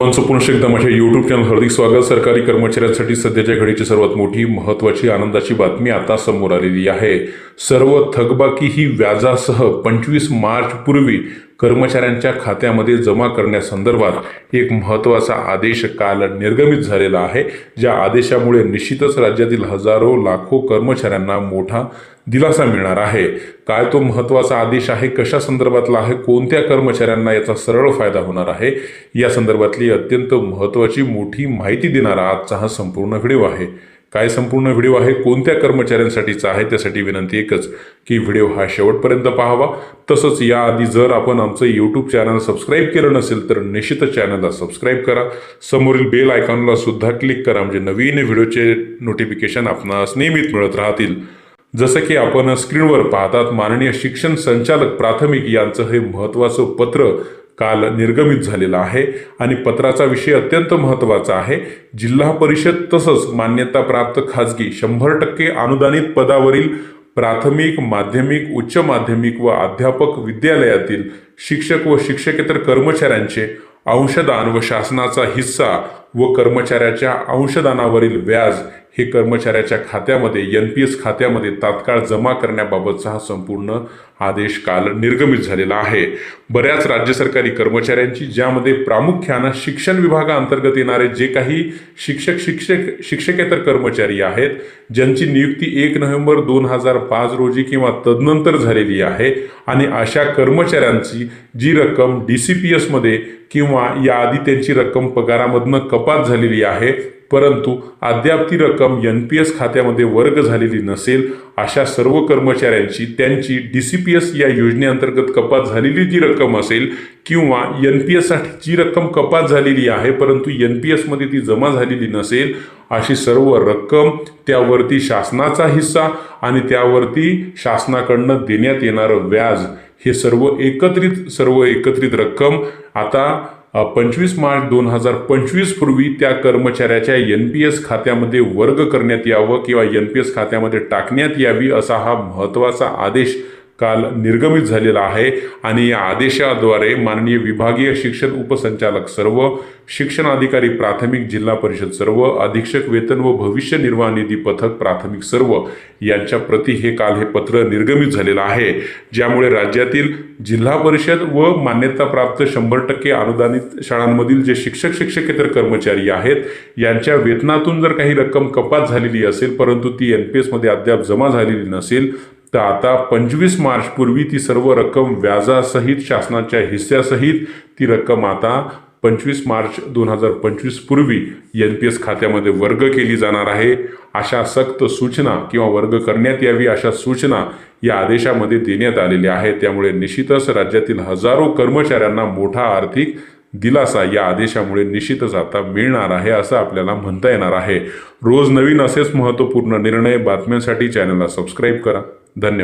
सर्वांचं पुनश्च एकदा माझ्या यूट्यूब चॅनल हार्दिक स्वागत. सरकारी कर्मचाऱ्यांसाठी सध्याच्या घडीची सर्वात मोठी महत्त्वाची आनंदाची बातमी आता समोर आलेली आहे. सर्व थकबाकी ही व्याजासह पंचवीस मार्च पूर्वी कर्मचाऱ्यांच्या खात्यामध्ये जमा करण्यासंदर्भात एक महत्त्वाचा आदेश काल निर्गमित झालेला आहे. ज्या आदेशामुळे निश्चितच राज्यातील हजारो लाखो कर्मचाऱ्यांना मोठा दिलासा मिळणार आहे. काय तो महत्त्वाचा आदेश आहे? कशा संदर्भातला आहे? कोणत्या कर्मचाऱ्यांना याचा सरळ फायदा होणार आहे? या संदर्भातली अत्यंत महत्त्वाची मोठी माहिती देणारा आजचा हा संपूर्ण व्हिडिओ आहे. काय संपूर्ण व्हिडिओ आहे कोणत्या कर्मचाऱ्यांसाठीचा आहे त्यासाठी विनंती एकच की व्हिडिओ हा शेवटपर्यंत पाहावा. तसंच याआधी जर आपण आमचं यूट्यूब चॅनल सबस्क्राईब केलं नसेल तर निश्चितच चॅनलला सबस्क्राईब करा. समोरील बेल आयकॉनला सुद्धा क्लिक करा म्हणजे नवीन व्हिडिओचे नोटिफिकेशन आपणास नियमित मिळत राहतील. जसं की आपण स्क्रीनवर पाहतात माननीय शिक्षण संचालक प्राथमिक यांचं हे महत्त्वाचं पत्र काल निर्गमित झालेलं आहे आणि पत्राचा विषय अत्यंत महत्त्वाचा आहे. जिल्हा परिषद तसंच मान्यताप्राप्त खाजगी शंभर टक्के अनुदानित पदावरील प्राथमिक माध्यमिक उच्च माध्यमिक व अध्यापक विद्यालयातील शिक्षक व शिक्षकेतर कर्मचाऱ्यांचे अंशदान व शासनाचा हिस्सा व कर्मचाऱ्याच्या अंशदानावरील व्याज हे कर्मचाऱ्याच्या खात्यामध्ये एन पी एस खात्यामध्ये तात्काळ जमा करण्याबाबतचा हा संपूर्ण आदेश काल निर्गमित झालेला आहे. बऱ्याच राज्य सरकारी कर्मचाऱ्यांची ज्यामध्ये प्रामुख्यानं शिक्षण विभागाअंतर्गत येणारे जे काही शिक्षक शिक्षक शिक्षकेतर कर्मचारी आहेत ज्यांची नियुक्ती एक नोव्हेंबर दोन हजार पाच रोजी किंवा तदनंतर झालेली आहे आणि अशा कर्मचाऱ्यांची जी रक्कम डी सी पी एसमध्ये किंवा याआधी त्यांची रक्कम पगारामधनं कपात झालेली आहे. परंतु अद्याप ती रक्कम एन पी एस खात्यामध्ये वर्ग झालेली नसेल अशा सर्व कर्मचाऱ्यांची त्यांची डी सी पी एस या योजनेअंतर्गत कपात झालेली जी रक्कम असेल किंवा एन पी एससाठी जी रक्कम कपात झालेली आहे परंतु एन पी एसमध्ये ती जमा झालेली नसेल अशी सर्व रक्कम त्यावरती शासनाचा हिस्सा आणि त्यावरती शासनाकडनं देण्यात येणारं व्याज हे सर्व एकत्रित सर्व एकत्रित रक्कम आता पंचवीस मार्च दोन हजार पंचवीस पूर्वी त्या कर्मचाऱ्याच्या एन पी एस खात्यामध्ये वर्ग करण्यात यावं किंवा एन पी एस खात्यामध्ये टाकण्यात यावी असा हा महत्त्वाचा आदेश काल निर्गमित झालेला आहे आणि या आदेशाद्वारे माननीय विभागीय शिक्षण उपसंचालक सर्व शिक्षण अधिकारी प्राथमिक जिल्हा परिषद सर्व अधीक्षक वेतन व भविष्य निर्वाह निधी पथक प्राथमिक सर्व यांच्या प्रती हे काल हे पत्र निर्गमित झालेलं आहे. ज्यामुळे राज्यातील जिल्हा परिषद व मान्यताप्राप्त शंभर टक्के अनुदानित शाळांमधील जे शिक्षक शिक्षकेतर कर्मचारी आहेत यांच्या वेतनातून जर काही रक्कम कपात झालेली असेल परंतु ती एन पी एसमध्ये अद्याप जमा झालेली नसेल तर आता पंचवीस मार्चपूर्वी ती सर्व रक्कम व्याजासहित शासनाच्या हिस्स्यासहित ती रक्कम आता पंचवीस मार्च दोन हजार पंचवीस पूर्वी एन पी एस खात्यामध्ये वर्ग केली जाणार आहे. अशा सक्त सूचना किंवा वर्ग करण्यात यावी अशा सूचना या आदेशामध्ये देण्यात आलेल्या आहेत. त्यामुळे निश्चितच राज्यातील हजारो कर्मचाऱ्यांना मोठा आर्थिक दिलासा या आदेशामुळे निश्चितच आता मिळणार आहे असं आपल्याला म्हणता येणार आहे. रोज नवीन असेच महत्त्वपूर्ण निर्णय बातम्यांसाठी चॅनलला सबस्क्राईब करा. ధన్యవాదాలు